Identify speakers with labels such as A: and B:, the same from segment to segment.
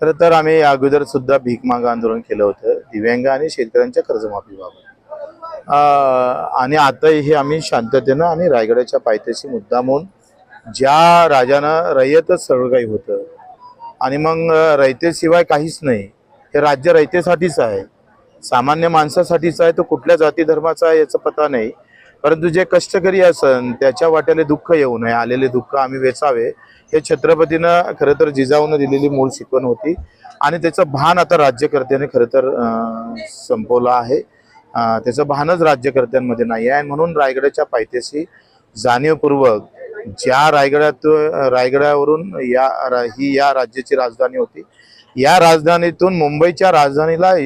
A: खरं तर आम्ही अगोदर सुद्धा भीक माग आंदोलन केलं होतं दिव्यांग आणि शेतकऱ्यांच्या कर्जमाफीबाबत आणि आता हे आम्ही शांततेनं आणि रायगडाच्या पायथ्याशी मुद्दामून ज्या राजानं रयतच सगळं काही होतं आणि मग रयतेशिवाय काहीच नाही. हे राज्य रयतेसाठीच आहे. सामान्य माणसासाठीच आहे तो कुठल्या जाती धर्माचा आहे याचा पता नाही. परंतु जे कष्टकरी असन त्याच्या वाट्याला दुःख येऊ नये. आलेले दुःख आम्ही वेचावे. हे छत्रपतीनं खरं तर जिजाऊनं दिलेली मूळ शिकवण होती. आणि त्याचं भान आता राज्यकर्त्याने खरं तर संपवलं आहे. त्याचं भानच राज्यकर्त्यांमध्ये नाही आहे. म्हणून रायगडाच्या पायथ्याशी जाणीवपूर्वक ज्या रायगडात रायगडावरून या रा- ही या राज्याची राजधानी होती या राजधानीतून मुंबईच्या राजधानीला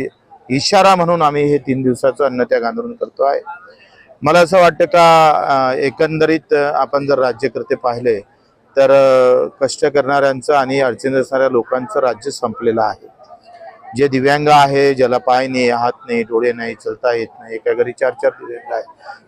A: इशारा म्हणून आम्ही हे तीन दिवसाचं अन्नत्याग आंदोलन करतो आहे. मला असं वाटतं का एकंदरीत आपण जर राज्यकर्ते पाहिले तर कष्ट करणाऱ्यांचं आणि अडचणीत असणाऱ्या लोकांचं राज्य संपलेलं आहे. जे दिव्यांग आहे ज्याला पाय नाही हात नाही डोळे नाही चलता येत नाही एका घरी चार चार दिव्यांग आहे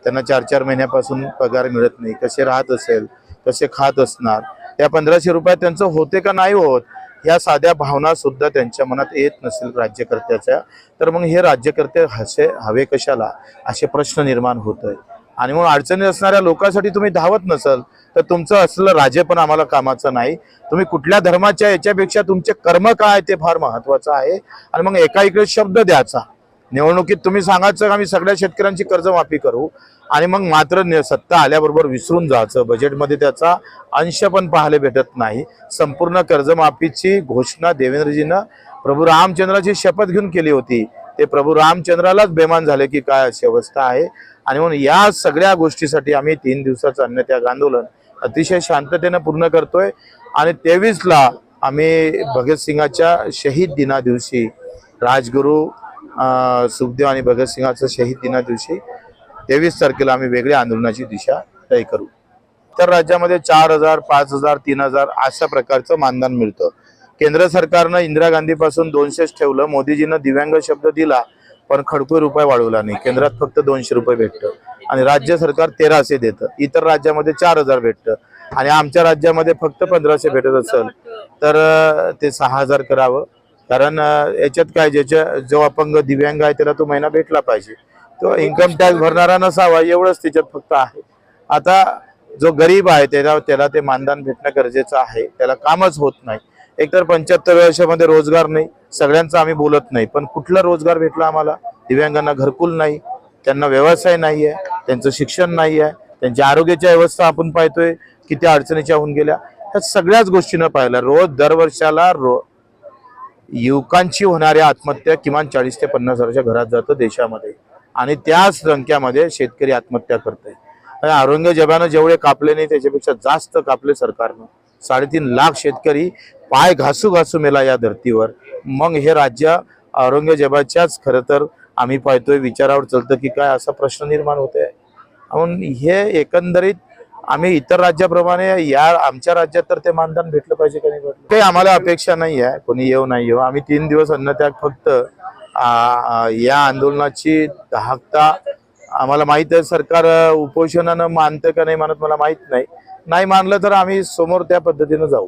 A: त्यांना चार चार महिन्यापासून पगार मिळत नाही कसे राहत असेल कसे खात असणार त्या पंधराशे रुपयात त्यांचं होते का नाही होत? ह्या साध्या भावना सुद्धा त्यांच्या मनात येत नसेल राज्यकर्त्याच्या. तर मग हे राज्यकर्ते हसे हवे कशाला? असे प्रश्न निर्माण होत आहे आणि मग अडचणी असणाऱ्या लोकांसाठी तुम्ही धावत नसाल तर तुमचं असलं राजे पण आम्हाला कामाचं नाही. तुम्ही कुठल्या धर्माच्या याच्यापेक्षा तुमचे कर्म काय ते फार महत्वाचं आहे. आणि मग एका इकडे शब्द द्यायचा. निवडणुकीत तुम्ही सांगायचं का आम्ही सगळ्या शेतकऱ्यांची कर्जमाफी करू? आणि मग मात्र सत्ता आल्याबरोबर विसरून जायचं. बजेटमध्ये त्याचा अंश पण पाहायला भेटत नाही. संपूर्ण कर्जमाफीची घोषणा देवेंद्रजीनं प्रभू रामचंद्राची शपथ घेऊन केली होती. ते प्रभू रामचंद्रालाच बेमान झाले की काय अशी अवस्था आहे. आणि म्हणून या सगळ्या गोष्टीसाठी आम्ही तीन दिवसाचं अन्नत्याग आंदोलन अतिशय शांततेनं पूर्ण करतोय. आणि तेवीसला आम्ही भगतसिंगाच्या शहीद दिना दिवशी राजगुरू सुखदेव आणि भगतसिंगाचं शहीद दिना दिवशी तेवीस तारखेला आम्ही वेगळ्या आंदोलनाची दिशा तय करू. तर राज्यामध्ये चार हजार पाच हजार तीन हजार अशा प्रकारचं मानधन मिळतं. केंद्र सरकारनं इंदिरा गांधीपासून दोनशेच ठेवलं मोदीजीनं दिव्यांग शब्द दिला पण खडको रुपये वाढवला नाही. केंद्रात फक्त दोनशे रुपये भेटतं. आणि राज्य सरकार तेराशे देतं. इतर राज्यामध्ये चार हजार भेटतं. आणि आमच्या राज्यामध्ये फक्त पंधराशे भेटत असेल तर ते सहा हजार करावं. कारण याच्यात काय ज्याच्या जो अपंग दिव्यांग आहे त्याला तो महिना भेटला पाहिजे. तो इन्कम टॅक्स भरणारा नसावा एवढंच त्याच्यात फक्त आहे. आता जो गरीब आहे त्याला त्याला ते मानधन भेटणं गरजेचं आहे. त्याला कामच होत नाही. एकतर पंच्याहत्तर वर्षामध्ये रोजगार नाही सगळ्यांचा आम्ही बोलत नाही. पण कुठला रोजगार भेटला आम्हाला? दिव्यांगांना घरकुल नाही त्यांना व्यवसाय नाही आहे त्यांचं शिक्षण नाही आहे त्यांच्या आरोग्याच्या व्यवस्था आपण पाहतोय किती अडचणीच्या होऊन गेल्या. ह्या सगळ्याच गोष्टीनं पाहिल्या रोज दरवर्षाला रो युवकांची होणाऱ्या आत्महत्या किमान चाळीस ते पन्नास हजाराच्या घरात जातं देशामध्ये. आणि त्याच संख्यामध्ये शेतकरी आत्महत्या करत आहे औरंगजेबानं जेवढे कापले नाही त्याच्यापेक्षा जास्त कापले सरकारनं. साडेतीन लाख शेतकरी पाय घासू घासू मेला या धर्तीवर. मग हे राज्य औरंगजेबाच्याच खरं तर आम्ही पाहतोय विचारावर चालतं की काय असा प्रश्न निर्माण होतोय. म्हणून हे एकंदरीत आम्ही इतर राज्याप्रमाणे या आमच्या राज्यात तर ते मानधन भेटलं पाहिजे का नाही भेटलं? काही आम्हाला अपेक्षा नाही आहे. कोणी येऊ नाही येऊ. आम्ही तीन दिवस अन्नत्याग फक्त या आंदोलनाची धाकता आम्हाला माहीत आहे. सरकार उपोषणानं मानतं का नाही मानत मला माहीत नाही. नाही मानलं तर आम्ही समोर त्या पद्धतीनं जाऊ.